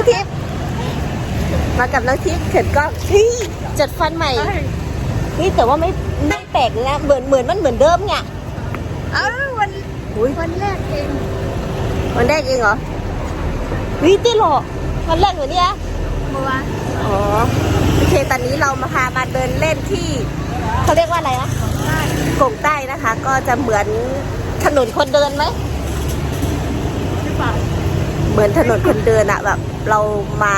องทิพย์มากับน้องทิพย์เขินกล้องที่จัดฟันใหม่นี่แต่ว่าไม่ไม่แปลกเลยนะเหมือนเหมือนมันเหมือนเดิมไงเอ้าวันอุ้ยวันแรกเองวันแรกเองเหรอวิตีหรอวันแรกเหมือนเนี้ยเมื่อวานอ๋อโอเคตอนนี้เรามาพามาเดินเล่นที่เขาเรียกว่าอะไรนะได้กงใต้นะคะ ก็จะเหมือนถนนคนเดินไหมหรือเปล่า เหมือนถนนคนเดินอะแบบ เรามา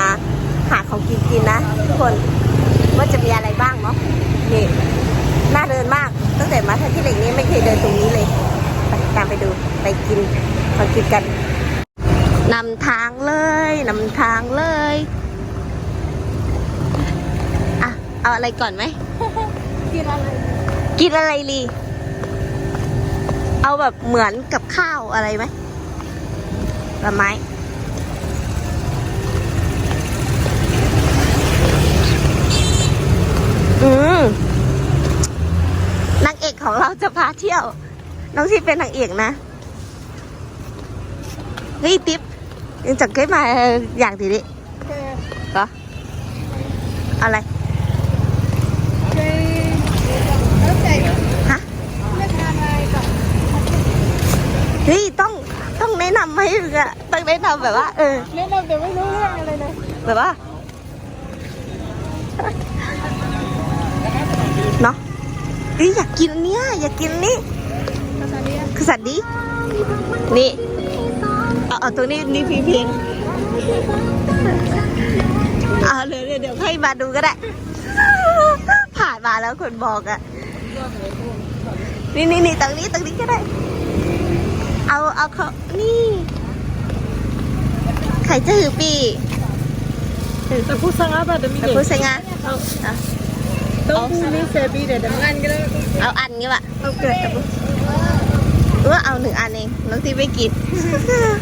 หาของกินกินนะทุกคนว่าจะมีอะไรบ้างเนาะนี่น่าเดินมาก ตั้งแต่มาที่เหล็กนี้ไม่เคยเดินตรงนี้เลยไปตามไปดูไปกินของกินกันนำทางเลยนำทางเลยอะเอาอะไรก่อนไหมกินอะไรกินอะไรลีเอาแบบเหมือนกับข้าวอะไรไหมผลไม้ อืมนางเอกของเราจะพาเที่ยว น้องที่เป็นนางเอกนะเฮ้ยติ๊บยังจังเคยมาอย่างทีนี้เคยเหรออะไรเคยแล้วแต่ฮะเลือกทานอะไรก่อนเฮ้ยต้องต้องแนะนำให้อะต้องแนะนำแบบว่าเออแนะนำแต่ไม่รู้เรื่องอะไรเลยแบบว่า เนาะเฮ้ยอยากกินอันเนี้ยอยากกินอันนี้ภาษาเรียนคือสัตว์ดีนี่เอาเอาตรงนี้นี่พีเพียงเอาเลยเดี๋ยวเดี๋ยวให้มาดูก็ได้ ผ่านมาแล้วคนบอกอะนี่นี่นี่ตรงนี้ตรงนี้ก็ได้ เอาเอาเขานี่ ไข่จะหือปีแต่พูดสังอาบัดจะมีแต่พูดใส่งา อะต้องพูดนี่เซบีเดี๋ยวเดี๋ยวงานก็ได้เอาอันนี้วะเอาเกลือแต่พูดเออเอาหนึ่งอันเองน้องที่ไม่กิน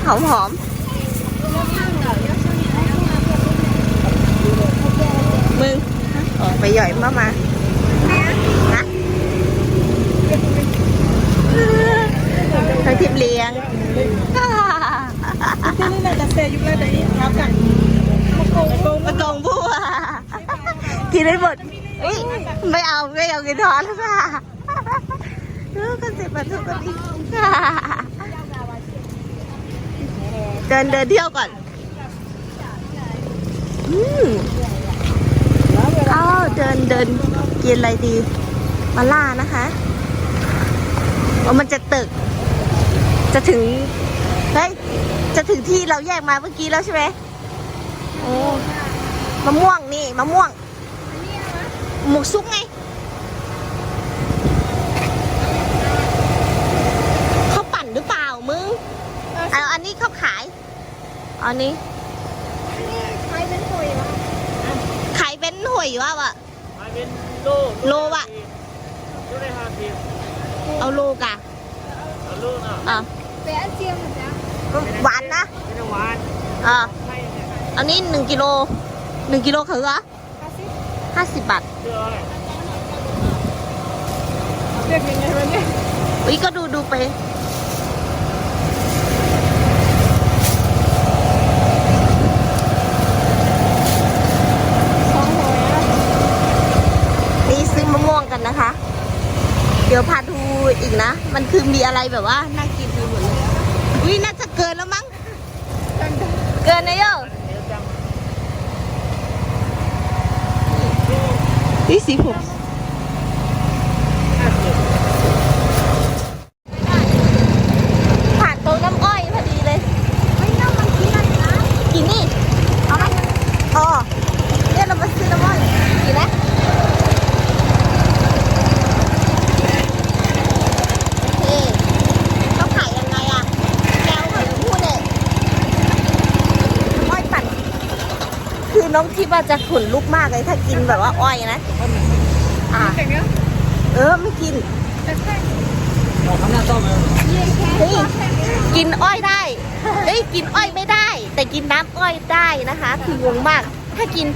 หอมหอมมึงออกไปหย่อยมามาฮะทั้งทิพย์เลี้ยงที่นี่น่าจะเซยุคแรกแต่นี่ครับกันมะกงมะกงมากองบัวกินได้หมด เอ้ยไม่เอาไม่เอากินทอนค่ะเออกันสิบาททุกคนดีเดินเดินเที่ยวก่อนอืมเอาเดินเดินกินอะไรดีมาล่านะคะว่ามันจะตึก จะถึงเฮ้ยจะถึงที่เราแยกมาเมื่อกี้แล้วใช่ไหมโอ้มะม่วงนี่มะม่วง หมกซุกไง เขาปั่นหรือเปล่ามึงเอาอันนี้เขาขาย อันนี้ขายเป็นหวยวะขายเป็นหวยวะวะขายเป็นโลโลวะเอาโลกะเอาโลนะอะเป็เจียมเหมือนกันวานนะหวอะอันนี้หนึ่งกิโลหนึ่งกิโลคืออะ ห้าสิบบาทเรียกยังไงวะเนี่ยอุ้ยก็ดูดูไป นี่ซื้อมะม่วงกันนะคะ เดี๋ยวพาดูอีกนะ มันคือมีอะไรแบบว่า น่ากินไปหมดเลยอุ้ยน่าจะเกินแล้วมั้ง เกินนะโย นี่สีผมำห้าสิบ ผ่านตรงน้ำอ้อยพอดีเลย ไม่น่ามันกินอะไรนะ กินนี่เอาไหมอ๋อเนี่ยเรามาซื้อน้ำอ้อยกินนะโอเคเขาขายยังไงอะแก้วขนมพูดเนี่ยอ้อยปั่น คือน้องทิพย์อะจะขนลุกมากเลยถ้ากินแบบว่าอ้อยนะอ่าแต่เนี้ยเออไม่กินแต่แค่เอาข้างหน้าต้มเลยเยี่ยแค่เฮ้ยกินอ้อยได้เฮ้ยกินอ้อยไม่ได้ แต่กินน้ำอ้อยได้นะคะ คืองงมาก ถ้ากิน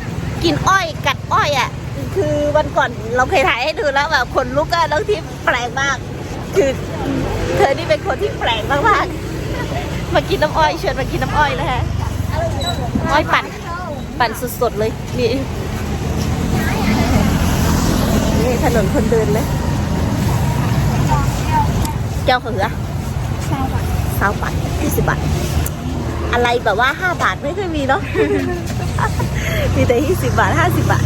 กินอ้อยกัดอ้อยอะคือวันก่อนเราเคยถ่ายให้ดูแล้วแบบคนลุกอะแล้วที่แปลกมาก คือเธอนี่เป็นคนที่แปลกมากๆมากินน้ำอ้อยเชิญมากินน้ำอ้อยนะคะออ้อยปั่น ปั่นสดๆเลยนี่นี่ถนนคนเดินเลยแก้วเหือสาวบาทยี่สิบบาท อะไรแบบว่าห้าบาทไม่เคยมีเนาะ มีแต่ยี่สิบบาทห้าสิบบาท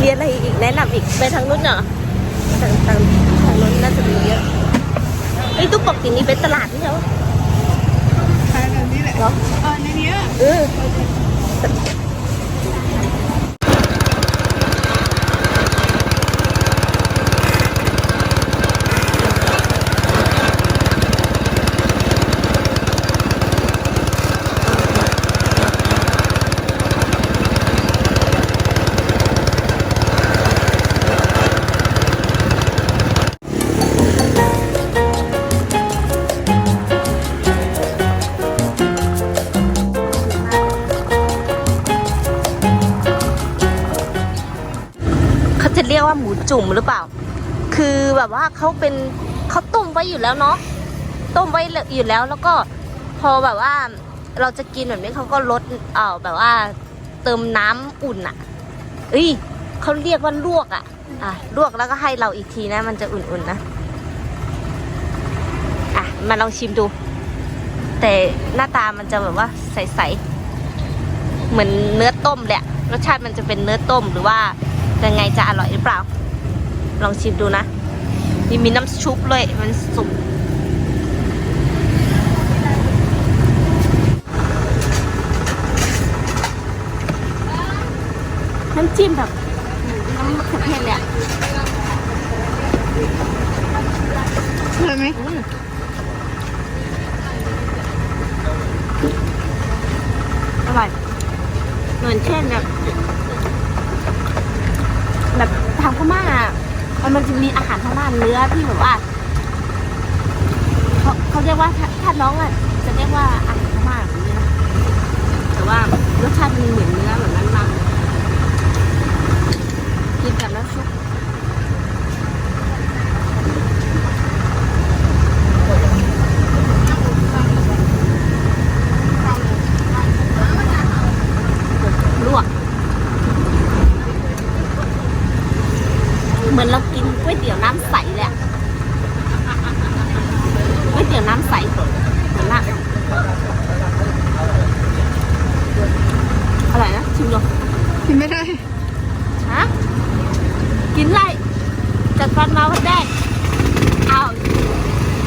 มีอะไรอีกแนะนำอีกไปทางนู้นเหรอทางทางทางนู้นน่าจะมีเยอะไอ้ยตุ๊กปกตินี้เป็นตลาดนี่เหรอาย เรียกว่าหมูจุ่มหรือเปล่า คือแบบว่าเขาเป็นเขาต้มไว้อยู่แล้วเนาะต้มไว้อยู่แล้วแล้วก็พอแบบว่าเราจะกินแบบนี้เขาก็ลดเอ่อแบบว่าเติมน้ำอุ่นอะ่ะเอ้ยเขาเรียกว่าลวกอะ่ะ อะลวกแล้วก็ให้เราอีกทีนะ มันจะอุ่นๆนะอะมาลองชิมดู แต่หน้าตามันจะแบบว่าใสๆเหมือนเนื้อต้มเละรสชาติมันจะเป็นเนื้อต้มหรือว่า ยังไงจะอร่อยหรือเปล่า ลองชิมดูนะนี่มีน้ำชุบเลยมันสุกน้ำจิ้มแบบน้ำมะเขือเทศเลยอะเลยไหมอืมอร่อยเหมือนเช่นแบบ แบบทางพม่าอะมันจะมีอาหารพม่าเนื้อที่แบบว่าเขาเขาเรียกว่าถ้าถ้าน้องอะจะเรียกว่าอาหารพม่าแบบนี้นะแต่ว่ารสชาติมันเหมือนเนื้อแบบนั้นมากกินกับน้ำซุปลวก เหมือนเรากินก๋วยเตี๋ยวน้ำใสเลยอะก๋วยเตี๋ยวน้ำใสเหมือนละอร่อยนะชิมดูกินไม่ได้ฮะกินไรจัดฟันมาวันแรกเอา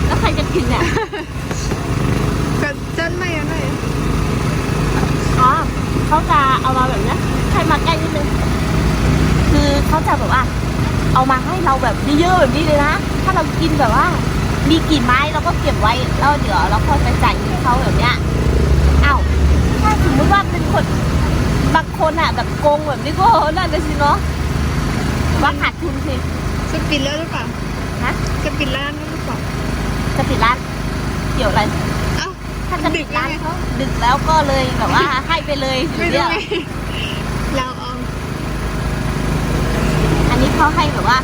แล้วใครจะกินเนี่ยก็จันไม่อะไม่อ๋อเขาจะเอามาแบบเนี้ยให้มาใกล้นิดนึงคือเขาจะแบบว่า เอามาให้เราแบบเยอะๆแบบนี้เลยนะ ถ้าเรากินแบบว่า มีกี่ไม้เราก็เก็บไว้แล้วเดี๋ยวเราค่อยไปจ่ายเงินเขาแบบเนี้ยอ้าวถ้าสมมติว่าเป็นคนบางคนอะแบบโกงแบบนี้ก็น่าจะสิเนาะว่าขาดทุนสิจะปิดแล้วหรือเปล่าฮะจะปิดร้านแล้วหรือเปล่าจะปิดร้านเกี่ยวอะไรเอ้าถ้าจะปิดร้านดึกแล้วไงเขาดึกแล้วก็เลยแบบว่าให้ไปเลยอไม่ยู่รู้เดียว ไงเราเอา อันนี้ เขาให้แบบว่า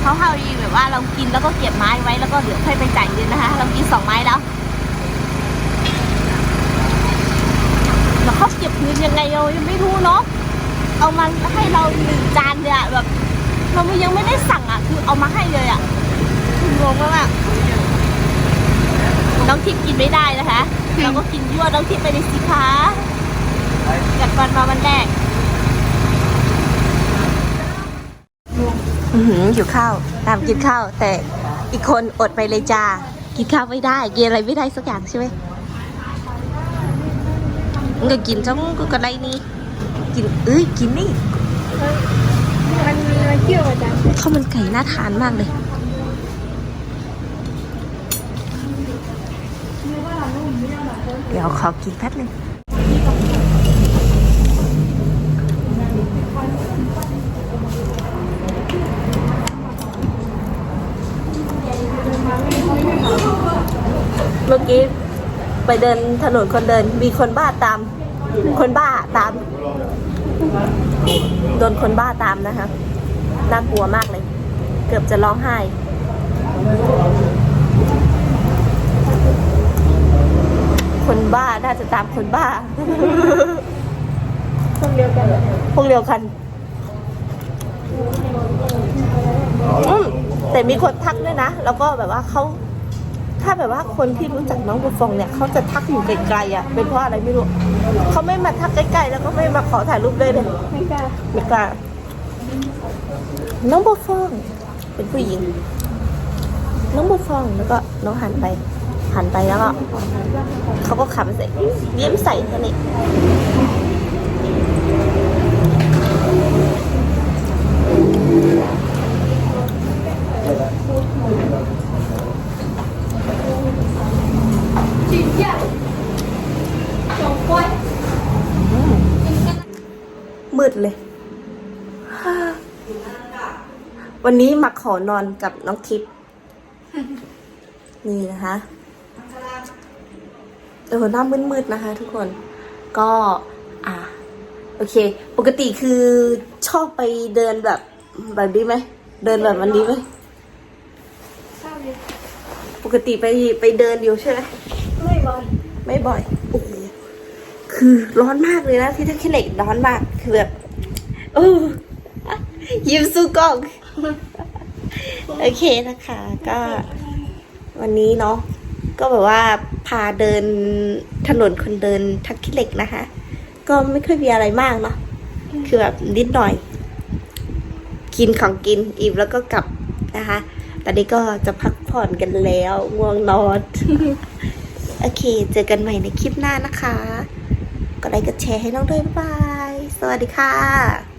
เขาให้แบบว่าเรากินแล้วก็เก็บไม้ไว้แล้วก็เดี๋ยวค่อยไปจ่ายเงินนะคะ เรากินสองไม้แล้วแล้วเขาเก็บเงินยังไงเรายังไม่รู้เนาะเอามาให้เราหนึ่งจานเนี่ยแบบ เรายังไม่ได้สั่งอะคือเอามาให้เลยอะคืองงมากน้องทิพย์กินไม่ได้นะคะ เราก็กินยั่วน้องทิพย์ไปในสิคะกัดฟันมาวันแรก อือหืออยู่ข้าว ตามกินข้าว แต่อีกคนอดไปเลยจ้า กินข้าวไม่ได้กินอะไรไม่ได้สักอย่างใช่ไหมมึงก็กินจ้องกูก็ไรนี่ กินเอ้ยกินนี่มันมันเกี่ยวจันข้าวมันไก่น่าทานมากเลยเดี๋ยวขอกินแป๊บนึงเมื่อกี้ ไปเดินถนนคนเดิน มีคนบ้าตาม คนบ้าตาม โดนคนบ้าตามนะคะน่ากลัวมากเลย เกือบจะร้องไห้คนบ้าน่าจะตามคนบ้าคนเดียวกันเรอพวกเดียวกัน แต่มีคนทักด้วยนะ แล้วก็แบบว่าเขา ถ้าแบบว่าคนที่รู้จักน้องบุฟองเนี่ยเขาจะทักอยู่ไกลๆอะเป็นเพราะอะไรไม่รู้เขาไม่มาทักใกล้ๆแล้วก็ไม่มาขอถ่ายรูปด้วยเลยไม่กล้าไม่กล้าน้องบุฟองเป็นผู้หญิง น้องบุฟองแล้วก็น้องหันไปหันไปแล้วก็เขาก็ขำใส่ยิ้มใส่แค่นี้ มืดเลย วันนี้มาขอนอนกับน้องทิพย์นี่นะคะเออหน้ามืดๆนะคะ ทุกคน ก็ อะโอเค ปกติคือชอบไปเดินแบบ แบบนี้ไหม เดินแบบวันนี้ไหมข้าวเยอะปกติไปไปเดินอยู่ใช่ไหมไม่บ่อย ไม่บ่อยโอ้โหคือร้อนมากเลยนะ ที่ท่าขี้เหล็กร้อนมาก คือแบบโอ้ยิ้มสู้กล้อง โอเคนะคะ ก็ วันนี้เนาะก็แบบว่าพาเดินถนนคนเดินทักขี้เหล็กนะคะ ก็ไม่ค่อยมีอะไรมากเนาะคือแบบนิดหน่อย กินของกินอิ่มแล้วก็กลับนะคะ ตอนนี้ก็จะพักผ่อนกันแล้วง่วงนอน โอเค เจอกันใหม่ในคลิปหน้านะคะก็ไลค์กดแชร์ให้น้องด้วยบ๊ายบาย สวัสดีค่ะ